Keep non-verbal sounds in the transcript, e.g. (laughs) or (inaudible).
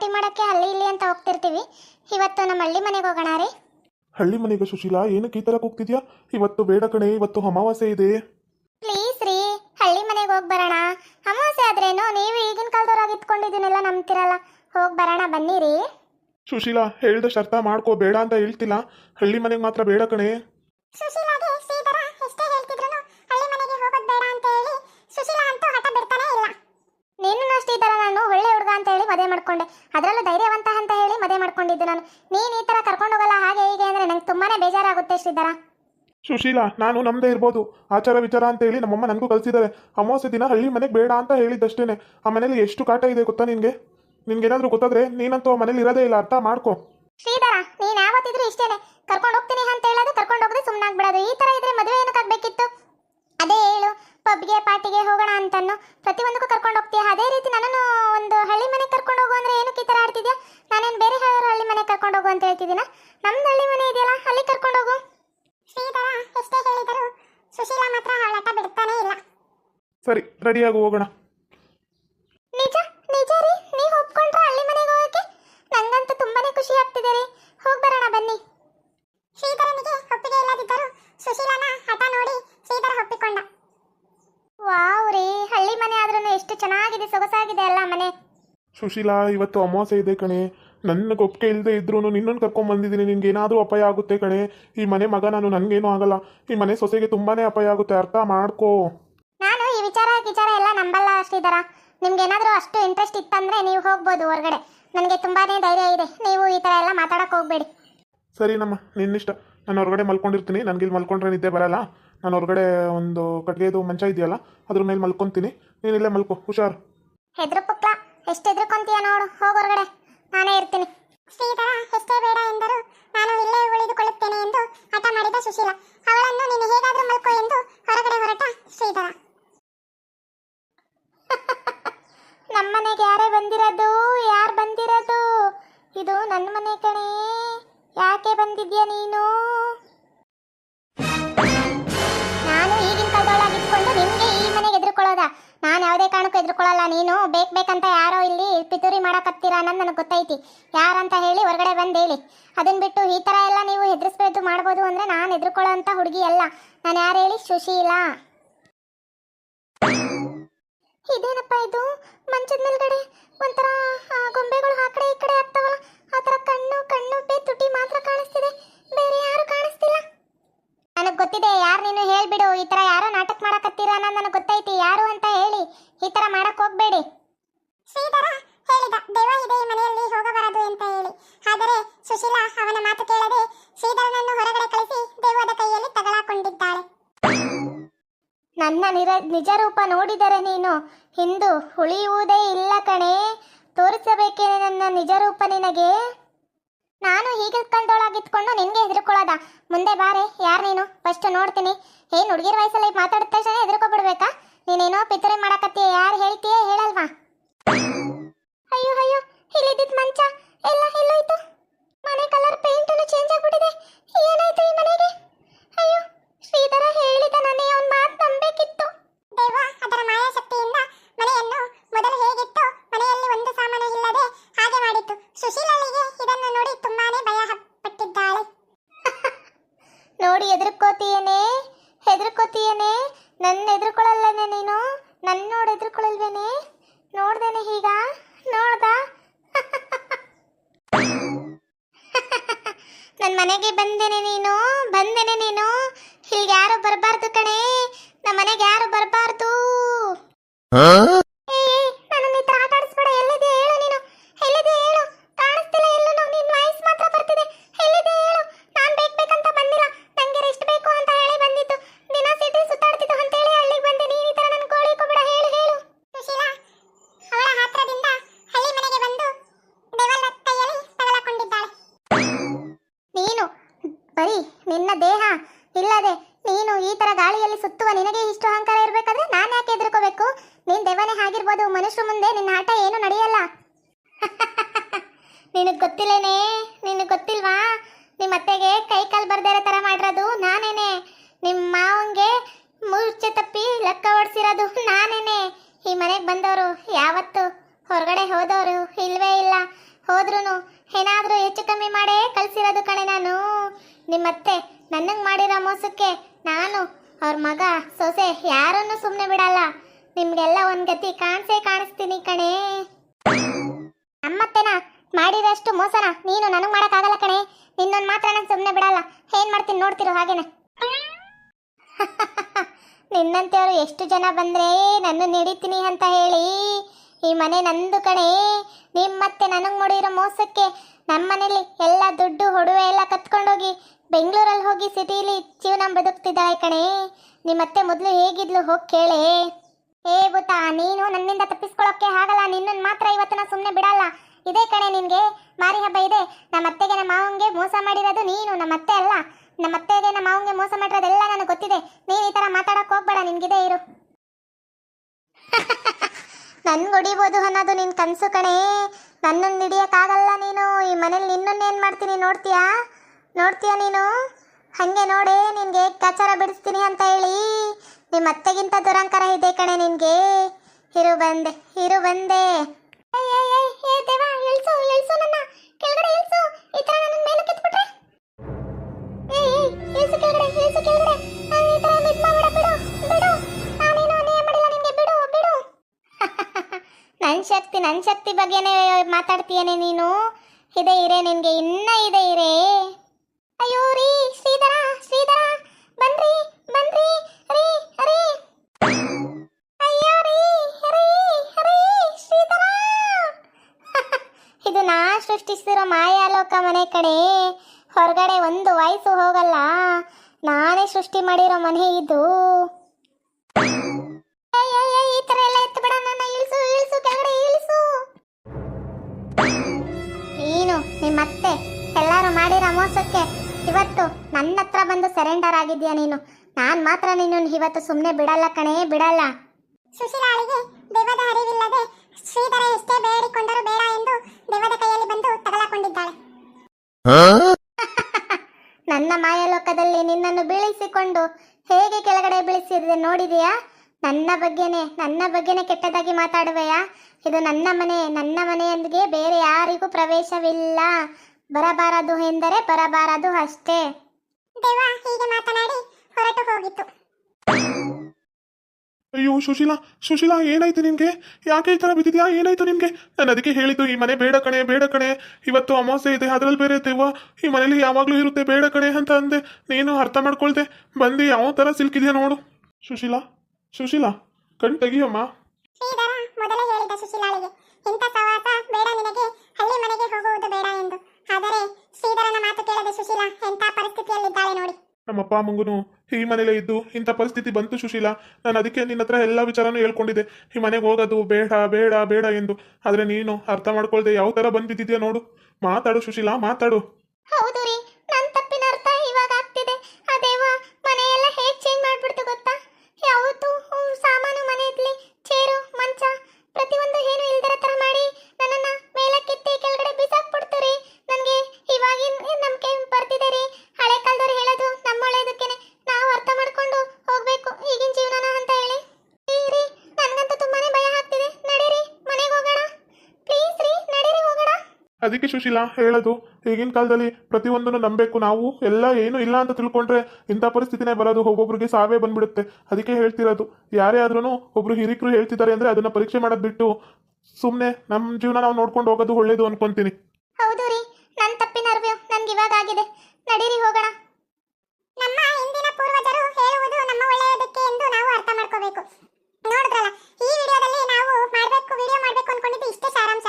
Party ಮಾಡೋಕ್ಕೆ ಅಲ್ಲಿ ಇಲ್ಲಿ ಅಂತ ಹೋಗ್ತಿರ್ತೀವಿ. ಇವತ್ತು ನಮ್ಮ ಹಳ್ಳಿ ಮನೆಗೆ ಹೋಗೋಣ ರೀ. ಹಳ್ಳಿ ಮನೆಗೆ ಸುಶೀಲಾ ಏನಕ್ಕೆ ಈ ಥರಕ್ಕೆ ಹೋಗ್ತಿದ್ಯಾ? ಇವತ್ತು ಬೇಡ ಕಣೆ ಇವತ್ತು ಅಮಾವಾಸ್ಯೆ ಇದೆ. ಪ್ಲೀಸ್ ರೀ ಹಳ್ಳಿ ಮನೆಗೆ ಹೋಗಿ ಬರೋಣ. ಅಮಾವಾಸ್ಯೆ ಆದ್ರೇನು? ನೀವು ಈಗಿನ ಕಾಲದವ್ರಾಗಿ ಇಟ್ಕೊಂಡಿದ್ದೀನಲ್ಲ ನಂಬ್ತಿರಲ್ಲ. ಹೋಗಿ ಬರೋಣ ಬನ್ನಿ ರೀ. ಸುಶೀಲಾ ಹೇಳ್ದ ಶರ್ತ ಮಾಡ್ಕೋ ಬೇಡ ಅಂತ ಹೇಳ್ತಿಲ್ಲ. ಹಳ್ಳಿ ಮನೆಗೆ ಮಾತ್ರ ಬೇಡ ಕಣೆ. ಸುಶೀಲಾಗೆ ನೀನು ತರ ನಾನು ಒಳ್ಳೆ ಹುಡುಗ ಅಂತ ಹೇಳಿ ಮದುವೆ ಮಾಡ್ಕೊಂಡೆ. ಅದರಲ್ಲೂ ಧೈರ್ಯವಂತ ಅಂತ ಹೇಳಿ ಮದುವೆ ಮಾಡ್ಕೊಂಡಿದ್ದು ನಾನು. ನೀನು ಈ ತರ ಕರ್ಕೊಂಡು ಹೋಗಲ್ಲ ಹಾಗೆ ಹೀಗೆ ಅಂದ್ರೆ ನಂಗೆ ತುಂಬಾನೇ ಬೇಜಾರಾಗುತ್ತೆ ಶ್ರೀಧರ. ಸುಶೀಲಾ ನಾನು ನಮ್ದೇ ಇರ್ಬೋದು. ಆಚಾರ ವಿಚಾರ ಅಂತ ಹೇಳಿ ನಮ್ಮಮ್ಮ ನನಗೂ ಕಲಿಸಿದ್ದಾರೆ. ಅಮಾವಾಸ್ಯ ದಿನ ಹಳ್ಳಿ ಮನೆಗೆ ಬೇಡ ಅಂತ ಹೇಳಿದ್ದಷ್ಟೇನೆ. ಆ ಮನೇಲಿ ಎಷ್ಟು ಕಾಟ ಇದೆ ಗೊತ್ತಾ ನಿನಗೆ? ನಿನ್ಗೇನಾದ್ರೂ ಗೊತ್ತಾದ್ರೆ ನೀನಂತೂ ಆ ಮನೇಲಿ ಇರೋದೇ ಇಲ್ಲ. ಅರ್ಥ ಮಾಡ್ಕೋ. ಶ್ರೀಧರ ನೀನ್ ಯಾವತ್ತಿದ್ರು ಇಷ್ಟೇನೆ. ಕರ್ಕೊಂಡು ಹೋಗ್ತೀನಿ ಅಂತ ಹೇಳೋದು ಕರ್ಕೊಂಡು ಹೋಗದೆ ಸುಮ್ಮನಾಗ್ಬಿಡೋದು ಈ ತರ ಇದ್ರೆ ಮದುವೆ ಏನಕ್ಕೆ ಆಗಬೇಕಿತ್ತು ಅದೇ ಹೇಳು ಪಬ್ಗೆ ಪಾರ್ಟಿಗೆ ಹೋಗೋಣ ಅಂತನೋ ಪ್ರತಿಯೊಂದಕ್ಕೂ ಕರ್ಕೊಂಡು ಹೋಗ್ತೀಯ? ಅದೇ ರೀತಿ ನನ್ನನ್ನು ಒಂದು ಹಳ್ಳಿ ಮನೆಗೆ ಕರ್ಕೊಂಡು ಹೋಗು ಅಂದರೆ ಏನಕ್ಕೆ ಈ ಥರ ಆಡ್ತಿದ್ಯಾ? ನಾನೇನು ಬೇರೆ ಹೇಳೋರು ಹಳ್ಳಿ ಮನೆಗೆ ಕರ್ಕೊಂಡು ಹೋಗು ಅಂತ ಹೇಳ್ತಿದ್ದೀನ? ನಮ್ದು ಹಳ್ಳಿ ಮನೆ ಇದೆಯಲ್ಲ ಅಲ್ಲಿ ಕರ್ಕೊಂಡು ಹೋಗು. ಶ್ರೀಧರ ಎಷ್ಟೇ ಹೇಳಿದರು ಸುಶೀಲಾ ಮಾತ್ರ ಹಾಳಾಟ ಬಿಡ್ತಾನೆ ಇಲ್ಲ. ಸರಿ ರೆಡಿಯಾಗಿ ಹೋಗೋಣ. ನಿಜ ನಿಜ ರೀ. ನೀವು ಒಪ್ಕೊಂಡ್ರೆ ಹಳ್ಳಿ ಮನೆಗೆ ಹೋಗಕ್ಕೆ? ನಂಗಂತೂ ತುಂಬಾನೇ ಖುಷಿ ಆಗ್ತಿದೆ ರೀ. ಹೋಗಿ ಬರೋಣ ಬನ್ನಿ. ಶ್ರೀಧರನಿಗೆ ಒಪ್ಪಿಗೆ ಇಲ್ಲದಿದ್ದರೂ ಸುಶೀಲನ ಹಠ ನೋಡಿ ಶ್ರೀಧರ ಒಪ್ಪಿಕೊಂಡ. ಮನೆ ಆದ್ರೂ ಎಷ್ಟು ಚೆನ್ನಾಗಿದೆ ಸೊಗಸಾಗಿದೆ ಅಲ್ಲ ಮನೆ. ಸುಶೀಲಾ ಇವತ್ತು ಅಮಾವಾಸ್ಯೆ ಇದೆ ಕಣೆ. ನನ್ನ ಒಪ್ಪಿಗೆ ಇಲ್ಲದೆ ಇದ್ರೂ ನಿನ್ನನ್ನು ಕರ್ಕೊಂಡ್ ಬಂದಿದ್ದೀನಿ. ನಿನ್ಗೆ ಏನಾದರೂ ಅಪಾಯ ಆಗುತ್ತೆ ಕಣೆ. ಈ ಮನೆ ಮಗ ನಾನು ನನಗೇನು ಆಗಲ್ಲ. ಈ ಮನೆ ಸೊಸೆಗೆ ತುಂಬಾನೇ ಅಪಾಯ ಆಗುತ್ತೆ. ಅರ್ಥ ಮಾಡ್ಕೋ. ನಾನು ಈ ವಿಚಾರ ವಿಚಾರ ಎಲ್ಲ ನಂಬಲ್ಲ ಶ್ರೀಧರ. ನಿಮ್ಗೆ ಏನಾದರೂ ಅಷ್ಟು ಇಂಟ್ರೆಸ್ಟ್ ಇತ್ತಂದ್ರೆ ನೀವು ಹೋಗ್ಬೋದು ಹೊರಗಡೆ ನನಗೆ ತುಂಬಾನೇ ಧೈರ್ಯ ಇದೆ. ನೀವು ಈ ಥರ ಎಲ್ಲ ಮಾತಾಡಕ್ಕೆ ಹೋಗ್ಬೇಡಿ. ಸರಿ ನಮ್ಮ ನಿನ್ನಿಷ್ಟ. ನಾನು ಹೊರಗಡೆ ಮಲ್ಕೊಂಡಿರ್ತೀನಿ. ನನಗೆ ಇಲ್ಲಿ ಮಲ್ಕೊಂಡ್ರೆ ನಿದ್ದೆ ಬರಲ್ಲ. ನಾನು ಹೊರಗಡೆ ಒಂದು ಕಟ್ಟಿಗೆದು ಮಂಚ ಇದೆಯಲ್ಲ, ಅದ್ರ ಮೇಲೆ ಮಲ್ಕೊಂತೀನಿ. ನೀನು ಇಲ್ಲೇ ಮಲ್ಕೋ, ಹುಷಾರು. ಹೆದ್ರು ಎಷ್ಟು ನೋಡು, ಹೋಗ ಹೊರಗಡೆ. ನಾನೇ ಇರ್ತೀನಿ. ಶ್ರೀಧರ, ಎಷ್ಟೇ ಬೇಡ ಎಂದರು ನಾನು ಇಲ್ಲೇ ಉಳಿದುಕೊಳ್ಳುತ್ತೇನೆ ಎಂದು ಹಠ ಮಾಡಿದ ಸುಶೀಲ. ಎದುರ್ಕೊಳ್ಳಲ್ಲ ನೀನು. ಬೇಕ್ ಬೇಕಂತ ಯಾರೋ ಇಲ್ಲಿ ಪಿತೂರಿ ಮಾಡಕತ್ತೀರ ಅನ್ನೋದು ನನಗೆ ಗೊತ್ತೈತಿ. ಯಾರಂತ ಹೇಳಿ ಹೊರಗಡೆ ಬಂದು ಹೇಳಿ. ಅದನ್ನ ಬಿಟ್ಟು ಈ ಥರ ಎಲ್ಲ ನೀವು ಹೆದರಿಸ್ಬೇಕು ಮಾಡ್ಬೋದು ಅಂದರೆ ನಾನು ಎದುರ್ಕೊಳ್ಳೋ ಅಂತ ಹುಡುಗಿ ಅಲ್ಲ. ನಾನು ಯಾರು ಹೇಳಿ? ಸುಶೀಲ ಇದೇನಪ್ಪ ಇದು? ಮಂಚದ ಮೇಲ್ಗಡೆ ಒಂಥರ ಗೊಂಬೆಗಳು ಆ ಕಡೆ ಈ ಕಡೆ ಆಗ್ತಾವಲ್ಲ. ಆ ಥರ ಕಣ್ಣು ಕಣ್ಣು ಬೇ ತುಟಿ ಮಾತ್ರ ಕಾಣಿಸ್ತಿದೆ. ಬೇರೆ ಯಾರು ನನಗೆ ಗೊತ್ತಿದೆ ಯಾರು ನೀನು ಹೇಳ್ಬಿಡು ಈ ಥರ ಯಾರೋ ನಾಟಕ ಮಾಡಕತ್ತೀರ ಅನ್ನೋದು ನನಗೆ ಗೊತ್ತೈತಿ ಯಾರು ಅಂತ ಹೇಳಿ ಈ ಥರ ಮಾಡಕ್ ಹೋಗ್ಬೇಡಿ. ಶ್ರೀಧರ ಹೇಳಿದ ದೇವ ಇದೆ ಈ ಮನೆಯಲ್ಲಿ ಹೋಗಬಾರದು ಅಂತ ಹೇಳಿ. ಆದರೆ ಸುಶೀಲಾ ಅವನ ಮಾತು ಕೇಳದೆ ಶ್ರೀಧರನನ್ನು ಹೊರಗಡೆ ಕಳಿಸಿ ದೇವದ ಕೈಯಲ್ಲಿ ತಗಲಾಕೊಂಡಿದ್ದಾಳೆ. ನನ್ನ ನಿರ ನಿಜ ರೂಪ ನೋಡಿದರೆ ನೀನು ಹಿಂದು ಉಳಿಯುವುದೇ ಇಲ್ಲ ಕಣೆ. ತೋರಿಸಬೇಕೇನೆ ನನ್ನ ನಿಜ ರೂಪ ನಿನಗೆ? ನಾನು ಹೀಗೆ ಕಳ್ದೊಳಗಿತ್ಕೊಂಡು ನಿನ್ಗೆ ಹೆದರ್ಕೊಳ್ಳೋದ? ಮುಂದೆ ಬಾರೆ, ಯಾರು ನೀನು? ಫಸ್ಟ್ ನೋಡ್ತೀನಿ. ಏನ್ ಹುಡುಗಿರ ವಯಸ್ಸಲ್ಲಿ ಮಾತಾಡಿದ ತಕ್ಷಣ ಹೆದರ್ಕೊಬಿಡ್ಬೇಕಾ? ನೀನೇನೋ ಪಿತೂರಿ ಮಾಡಕತ್ತೀಯ, ಯಾರು ಹೇಳ್ತೀಯ ಹೇಳಲ್ವಾ? ಅಯ್ಯೋ ಅಯ್ಯೋ, ಇಲ್ಲಿದ್ದಿದ್ ಮಂಚ. ಎಲ್ಲ ಎಲ್ಲೋಯ್ತು. ಮನೆ ಕಲರ್ ಪೇಂಟ್ ಚೇಂಜ್ ಆಗ್ಬಿಟ್ಟಿದೆ ಏನಾಯ್ತು ಈ ಮನೆಗೆ ಅಯ್ಯೋ ಶ್ರೀಧರ ಹೇಳಿದ ನನಗೆ ಅವನ ಮಾತು ನಂಬೇಕಿತ್ತು ದೇವ ಅದರ ಮಾಯಾಶಕ್ತಿಯಿಂದ ಮನೆಯನ್ನು ಮೊದಲು ಹೇಗಿತ್ತು ಮನೆಯಲ್ಲಿ ಒಂದು ಸಾಮಾನು ಇಲ್ಲದೆ ಹಾಗೆ ಮಾಡಿತ್ತು ಸುಶೀಲಳಿಗೆ ಇದನ್ನು ನೋಡಿ ತುಂಬಾನೇ ಭಯ ಹ- ಪಟ್ಟಿದ್ದಾಳೆ ನೋಡಿ ಎದುರ್ಕೋತೀಯೇನೆ ಹೆದರ್ಕೋತೀಯೇನೆ ನನ್ನ ಎದುರ್ಕೊಳ್ಳಲ್ಲನೆ ನೀನು? ನನ್ನ ನೋಡಿ ಎದುರ್ಕೊಳ್ಳಲ್ವೇನೆ? ನೋಡ್ದೇನೆ ಈಗ? ನೋಡ್ದ? (laughs) ನನ್ನ ಮನೆಗೆ ಬಂದೇನೆ ನೀನು? ಬಂದೇನೆ ನೀನು? ಹೀಗೆ ಯಾರು ಬರಬಾರ್ದು ಕಣೆ. ನಮ್ಮ ಮನೆಗೆ ಯಾರು ಬರಬಾರ್ದು ನನ್ನ ಈ ತರ ಆಟ ಆಡಿಸ್ಬೇಡ ಎಲ್ಲಿದೆ ಹೇಳು ನೀನು ಎಲ್ಲಿದೆ ಹೇಳು ಕಾಣಿಸ್ತಿಲ್ಲ ಎಲ್ಲೂ ನಿನ್ ವಾಯ್ಸ್ ಮಾತ್ರ ಬರ್ತಿದೆ ಎಲ್ಲಿದೆ ಹೇಳು ನಾನ್ ಬೇಕ್ ಬೇಕಂತ ಬಂದಿಲ್ಲ ನಂಗೆ ರೆಸ್ಟ್ ಬೇಕು ಅಂತ ಹೇಳಿ ಬಂದಿದ್ದು ದಿನ ಸಿಟಿ ಸುತ್ತಾಡ್ತಿದ್ದು ಅಂತ ಹೇಳಿ ಹಳ್ಳಿಗೆ ಬಂದೆ ನೀನ್ ಈ ತರ ನನ್ ಗೋಳಿ ಕೊಬೇಡ ಹೇಳು ಹೇಳು ಸುಶೀಲಾ ಅವಳ ಹತ್ರದಿಂದ ಹಳ್ಳಿ ಮನೆಗೆ ಬಂದು ದೇವಲ ಕೈಯಲ್ಲಿ ತಗಲಕೊಂಡಿದ್ದಾಳೆ ನೀನು ಬರೀ ನಿನ್ನ ದೇಹ ಇಲ್ಲದೆ ನೀನು ಈ ತರ ಗಾಳಿಯಲ್ಲಿ ಸುತ್ತುವ ನಿನಗೆ ಇಷ್ಟು ಅಹಂಕಾರ ಇರಬೇಕಾದ್ರೆ ನಾನು ಯಾಕೆ ಎದುರ್ಕೋಬೇಕು ನೀನ್ ದೆವ್ವನೇ ಆಗಿರ್ಬೋದು ಮನುಷ್ಯ ಮುಂದೆ ನಿನ್ನ ಆಟ ಏನು ನಡೆಯಲ್ಲ. (laughs) ನಿನಗೆ ಗೊತ್ತಿಲ್ಲೇನೆ? ನಿನಗ್ ಗೊತ್ತಿಲ್ವಾ? ನಿಮ್ಮ ಅತ್ತೆಗೆ ಕೈ ಕಾಲು ಬರ್ದೇ ಇರೋ ತರ ಮಾಡಿರೋದು ನಾನೇನೆ. ನಿಮ್ಮ ಮಾವಂಗೆ ಮೂರ್ಛೆ ತಪ್ಪಿ ಲೆಕ್ಕ ಓಡಿಸಿರೋದು ನಾನೇನೆ. ಈ ಮನೆಗೆ ಬಂದವರು ಯಾವತ್ತು ಹೊರಗಡೆ ಹೋದವರು ಇಲ್ವೇ ಇಲ್ಲ. ಹೋದ್ರೂ ಏನಾದರೂ ಹೆಚ್ಚು ಕಮ್ಮಿ ಮಾಡೇ ಕಳಿಸಿರೋದು ಕಣೆ ನಾನು. ನಿಮ್ಮತ್ತೆ ನನಗೆ ಮಾಡಿರೋ ಮೋಸಕ್ಕೆ ನಾನು ಅವ್ರ ಮಗ ಸೊಸೆ ಯಾರನ್ನು ಸುಮ್ಮನೆ ಬಿಡಲ್ಲ. ನಿಮ್ಗೆಲ್ಲ ಒಂದು ಗತಿ ಕಾಣಿಸೇ ಕಾಣಿಸ್ತೀನಿ ಕಣೆ. ನಮ್ಮತ್ತೆನ ಮಾಡಿರೋಷ್ಟು ಮೋಸನ ನೀನು ನನಗೆ ಮಾಡೋಕ್ಕಾಗಲ್ಲ ಕಣೆ. ನಿನ್ನೊಂದು ಮಾತ್ರ ನಾನು ಸುಮ್ಮನೆ ಬಿಡಲ್ಲ. ಏನ್ ಮಾಡ್ತೀನಿ ನೋಡ್ತಿರೋ ಹಾಗೇನೆ. (laughs) ನಿನ್ನಂತೆಯವರು ಎಷ್ಟು ಜನ ಬಂದ್ರೆ ನನ್ನ ನಡೀತೀನಿ ಅಂತ ಹೇಳಿ. ಈ ಮನೆ ನಂದು ಕಣೆ. ನಿಮ್ಮತ್ತೆ ನನಗೆ ಮಾಡಿರೋ ಮೋಸಕ್ಕೆ ನಮ್ಮ ಮನೇಲಿ ಎಲ್ಲ ದುಡ್ಡು, ಹೊಡುವೆ ಎಲ್ಲ ಕತ್ಕೊಂಡೋಗಿ ಬೆಂಗಳೂರಲ್ಲಿ ಹೋಗಿ ಸಿಟಿಲಿ ಜೀವನ ಬದುಕ್ತಿದ್ದಾಳೆ ಕಣೆ. ನಿಮ್ಮತ್ತೆ ಮೊದಲು ಹೇಗಿದ್ಲು ಹೋಗಿ ಕೇಳೆ. ಏ ಭೂತ ನೀನು ನನ್ನಿಂದ ತಪ್ಪಿಸ್ಕೊಳ್ಳೋಕೆ ಆಗಲ್ಲ. ನಿನ್ನನ್ನು ಮಾತ್ರ ಇವತ್ತು ಸುಮ್ಮನೆ ಬಿಡಲ್ಲ. ಇದೇ ಕಣೆ ನಿನಗೆ. ಮಾರಿ ಹಬ್ಬ ಇದೆ. ನಮ್ಮ ಅತ್ತೆಗೆ ನಮ್ಮ ಮಾವಂಗೆ ಮೋಸ ಮಾಡಿರೋದು ನೀನು. ನಮ್ಮ ಅತ್ತೆ ಅಲ್ಲ. ನಮ್ಮ ಅತ್ತೆಗೆ ನಮ್ಮ ಮಾವಂಗೆ ಮೋಸ ಮಾಡಿರೋದೆಲ್ಲ ನನಗೆ ಗೊತ್ತಿದೆ. ನೀನು ಈ ಥರ ಮಾತಾಡೋಕೆ ಹೋಗ್ಬೇಡ. ನಿನಗಿದೆ ಇರು. (laughs) ನನ್ಗೆ ಹೊಡಿಬೋದು ಅನ್ನೋದು ನಿನ್ನ ಕನಸು ಕಣೆ. ನನ್ನನ್ನು ಹಿಡಿಯೋಕ್ಕಾಗಲ್ಲ ನೀನು. ಈ ಮನೇಲಿ ನಿನ್ನನ್ನು ಏನು ಮಾಡ್ತೀನಿ ನೋಡ್ತೀಯಾ? ನೋಡ್ತೀಯಾ ನೀನು? ಹಂಗೆ ನೋಡೆ, ನಿನ್ಗೆ ಕಾಚಾರ ಬಿಡಿಸ್ತೀನಿ ಅಂತ ಹೇಳಿ. ನಿಮ್ಮ ಅತ್ತೆಗಿಂತ ದುರಂಕಾರ ಇದೆ ಕಣೆ ನಿನ್ಗೆ. ಇರು ಬಂದೆ ಇರು ಬಂದೆ. ನನ್ನ. ಶಕ್ತಿ ನನ್ನ ಶಕ್ತಿ ಬಗ್ಗೆನೇ ಮಾತಾಡ್ತೀಯನೆ ನೀನು? ಇದೆ ಇರೇ ನಿನ್ಗೆ, ಇನ್ನ ಇದೆ ಇರೆ. ಸೃಷ್ಟಿಸಿರೋ ಮಾಯಾಲೋಕ ಮನೆ ಕಡೆ ಹೊರಗಡೆ ಒಂದು ವಯಸ್ಸು ಹೋಗಲ್ಲ. ನಾನೇ ಸೃಷ್ಟಿ ಮಾಡಿರೋ ಮನೆ ಇದು. ಈ ತರ ಎಲ್ಲ ಎತ್ತು ನೀನು, ನಿಮ್ಮತ್ತೆ, ಎಲ್ಲರೂ ಮಾಡಿರೋ ಮೋಸಕ್ಕೆ ಇವತ್ತು ನನ್ನ ಹತ್ರ ಬಂದು ಸರೆಂಡರ್ ಆಗಿದ್ಯಾ ನೀನು? ನಾನ್ ಮಾತ್ರ ನಿನ್ನ ಇವತ್ತು ಸುಮ್ಮನೆ ಬಿಡಲ್ಲ ಕಣೇ, ಬಿಡಲ್ಲ. ಸುಶೀಲಾಳಿಗೆ ದೇವದ ಅರಿವಿಲ್ಲದೆ ಶ್ರೀಧರ ಎಷ್ಟೇ ಬೇಡಿಕೊಂಡರೂ ಬೇಡ ಎಂದು ದೆವ್ವದ ಕೈಯಲ್ಲಿ ಬಂದು ತಗಲಾಕೊಂಡಿದ್ದಾಳೆ. ನನ್ನ ಮಾಯಲೋಕದಲ್ಲಿ ನಿನ್ನನ್ನು ಬೀಳಿಸಿಕೊಂಡು ಹೇಗೆ ಕೆಳಗಡೆ ಬೀಳಿಸಿದೆ ನೋಡಿದೆಯಾ? ನನ್ನ ಬಗ್ಗೆನೇ ನನ್ನ ಬಗ್ಗೆನೇ ಕೆಟ್ಟದಾಗಿ ಮಾತಾಡುವೆಯಾ? ಇದು ನನ್ನ ಮನೆ ನನ್ನ ಮನೆಯೊಂದಿಗೆ ಬೇರೆ ಯಾರಿಗೂ ಪ್ರವೇಶವಿಲ್ಲ. ಬರಬಾರದು ಎಂದರೆ ಬರಬಾರದು ಅಷ್ಟೇ. ದೇವ ಹೀಗೆ ಮಾತನಾಡಿ ಹೊರಟು ಹೋಗಿತ್ತು. ಅಯ್ಯೋ ಸುಶೀಲಾ ಸುಶೀಲಾ ಏನಾಯ್ತು ನಿಮ್ಗೆ ಯಾಕೆ ಈ ಥರ ಬಿದ್ದಿದ್ಯಾ? ಏನಾಯ್ತು ನಿಮ್ಗೆ ನಾನು ಅದಕ್ಕೆ ಹೇಳಿದ್ದು ಈ ಮನೆ ಬೇಡ ಕಣೆ ಬೇಡ ಕಣೆ. ಇವತ್ತು ಅಮಾವಾಸ್ಯೆ ಇದೆ ಅದ್ರಲ್ಲಿ ಬೇರೆ ದೆವ್ವ ಈ ಮನೇಲಿ ಯಾವಾಗಲೂ ಇರುತ್ತೆ ಬೇಡ ಕಣೆ ಅಂತ ಅಂದೆ. ನೀನು ಅರ್ಥ ಮಾಡ್ಕೊಳ್ದೆ. ಬಂದು ಯಾವ ಥರ ಸಿಲ್ಕಿದ್ಯಾ ನೋಡು. ಸುಶೀಲಾ ಸುಶೀಲಾ ಕಣ್ ತೆಗಿಯಮ್ಮ. ಮೊದಲೇ ಹೇಳಿದ ಸುಶೀಲಾಳಿಗೆ ಇಂಥ ಸವಾಸ ಬೇಡ ನಿನಗೆ ಹಳ್ಳಿ ಮನೆಗೆ ಹೋಗುವುದು ಬೇಡ ಎಂದು. ಆದರೆ ಶ್ರೀಧರನ ಮಾತು ಕೇಳದೆ ಸುಶೀಲಾ ಎಂಥ ಪರಿಸ್ಥಿತಿಯಲ್ಲಿದ್ದಾಳೆ ನೋಡಿ. ನಮ್ಮಪ್ಪ ಅಮ್ಮಂಗೂ ಈ ಮನೇಲೆ ಇದ್ದು ಇಂಥ ಪರಿಸ್ಥಿತಿ ಬಂತು ಸುಶೀಲಾ. ನಾನು ಅದಕ್ಕೆ ನಿನ್ನ ಹತ್ರ ಎಲ್ಲ ವಿಚಾರನೂ ಹೇಳ್ಕೊಂಡಿದ್ದೆ. ಈ ಮನೆಗೆ ಹೋಗೋದು ಬೇಡ ಬೇಡ ಬೇಡ ಎಂದು. ಆದರೆ ನೀನು ಅರ್ಥ ಮಾಡ್ಕೊಳ್ದೆ ಯಾವ ಥರ ಬಂದ್ಬಿದ್ದಿದ್ಯಾ ನೋಡು. ಮಾತಾಡು ಸುಶೀಲಾ, ಮಾತಾಡು. ಅದಕ್ಕೆ ಸುಶೀಲ ಹೇಳೋದು, ಈಗಿನ ಕಾಲದಲ್ಲಿ ಪ್ರತಿಯೊಂದನ್ನು ನಂಬಬೇಕು ನಾವು, ಎಲ್ಲ ಏನು ಇಲ್ಲ ಅಂತ ತಿಳ್ಕೊಂಡ್ರೆ ಇಂಥ ಪರಿಸ್ಥಿತಿನೇ ಬರೋದು, ಒಬ್ಬೊಬ್ರಿಗೆ ಸಾವೇ ಬಂದ್ಬಿಡುತ್ತೆ. ಅದಕ್ಕೆ ಹೇಳ್ತಿರೋದು, ಯಾರೇ ಆದ್ರೂ ಒಬ್ರು ಹಿರಿಕರು ಹೇಳ್ತಿದ್ದಾರೆ ಅಂದ್ರೆ ಅದನ್ನ ಪರೀಕ್ಷೆ ಮಾಡೋದು ಬಿಟ್ಟು ಸುಮ್ಮನೆ ನಮ್ಮ ಜೀವನ ನಾವು ನೋಡ್ಕೊಂಡು ಹೋಗೋದು ಒಳ್ಳೇದು ಅನ್ಕೊಂತೀನಿ. ಹೌದು ರೀ ನನ್ನ ತಪ್ಪಿನ ಅರಿವು ನನಗೆ ಇವಾಗ ಆಗಿದೆ. ನಡೀರಿ ಹೋಗೋಣ. ನಮ್ಮ ಹಿಂದಿನ ಪೂರ್ವಜರು ಹೇಳುವುದು ನಮ್ಮ ಒಳ್ಳೆಯದಕ್ಕೆ ಎಂದು ನಾವು ಅರ್ಥ ಮಾಡ್ಕೋಬೇಕು. ನೋಡಿದ್ರಲ್ಲ, ಈ ವಿಡಿಯೋದಲ್ಲಿ ನಾವು ಮಾಡಬೇಕು, ವಿಡಿಯೋ ಮಾಡಬೇಕು ಅನ್ಕೊಂಡಿದ್ದು ಇಷ್ಟೇ ಸಾರಾಂಶ.